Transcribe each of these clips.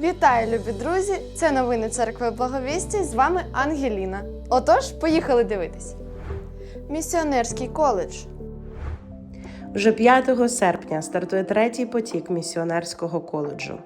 Вітаю, любі друзі! Це новини церкви Благовісті. З вами Ангеліна. Отож, поїхали дивитись. Місіонерський коледж. Вже 5 серпня стартує третій потік місіонерського коледжу.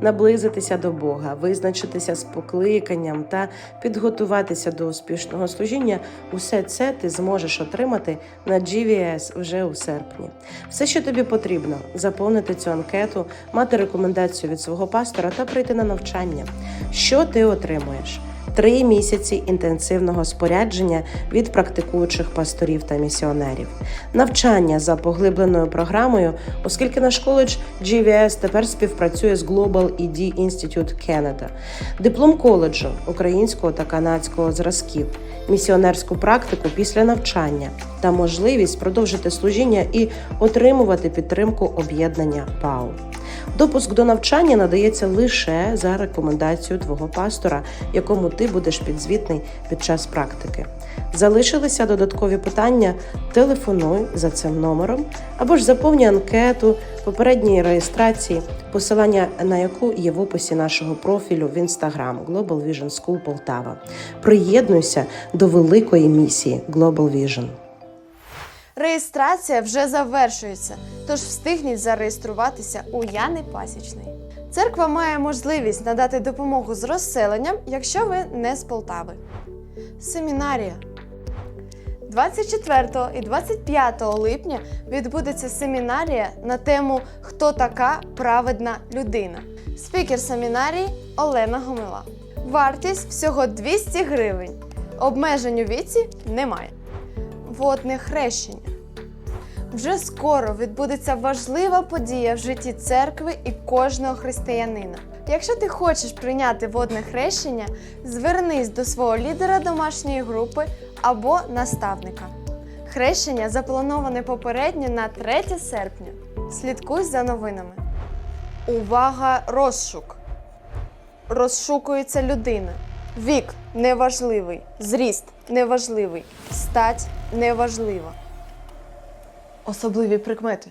Наблизитися до Бога, визначитися з покликанням та підготуватися до успішного служіння усе це ти зможеш отримати на GVS вже у серпні. Все, що тобі потрібно, заповнити цю анкету, мати рекомендацію від свого пастора та прийти на навчання. Що ти отримуєш? Три місяці інтенсивного спорядження від практикуючих пасторів та місіонерів, навчання за поглибленою програмою, оскільки наш коледж GVS тепер співпрацює з Global ED Institute Canada, диплом коледжу українського та канадського зразків, місіонерську практику після навчання та можливість продовжити служіння і отримувати підтримку об'єднання ПАУ. Допуск до навчання надається лише за рекомендацією твого пастора, якому ти будеш підзвітний під час практики. Залишилися додаткові питання? Телефонуй за цим номером або ж заповнюй анкету попередньої реєстрації, посилання на яку є в описі нашого профілю в Instagram Global Vision School Полтава. Приєднуйся до великої місії Global Vision. Реєстрація вже завершується, тож встигніть зареєструватися у Яни Пасічний. Церква має можливість надати допомогу з розселенням, якщо ви не з Полтави. Семінарія. 24 і 25 липня відбудеться семінарія на тему Хто така праведна людина. Спікер семінарії Олена Гомила. Вартість всього 200 гривень. Обмежень у віці немає. Водне хрещення. Вже скоро відбудеться важлива подія в житті церкви і кожного християнина. Якщо ти хочеш прийняти водне хрещення, звернись до свого лідера домашньої групи або наставника. Хрещення заплановане попередньо на 3 серпня. Слідкуй за новинами. Увага, розшук! Розшукується людина. Вік неважливий, зріст неважливий, стать неважлива. Особливі прикмети.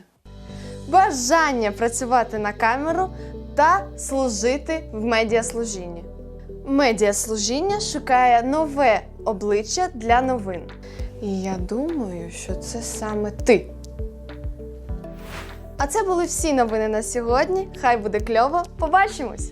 Бажання працювати на камеру та служити в медіаслужінні. Медіаслужіння шукає нове обличчя для новин. І я думаю, що це саме ти. А це були всі новини на сьогодні. Хай буде кльово. Побачимось!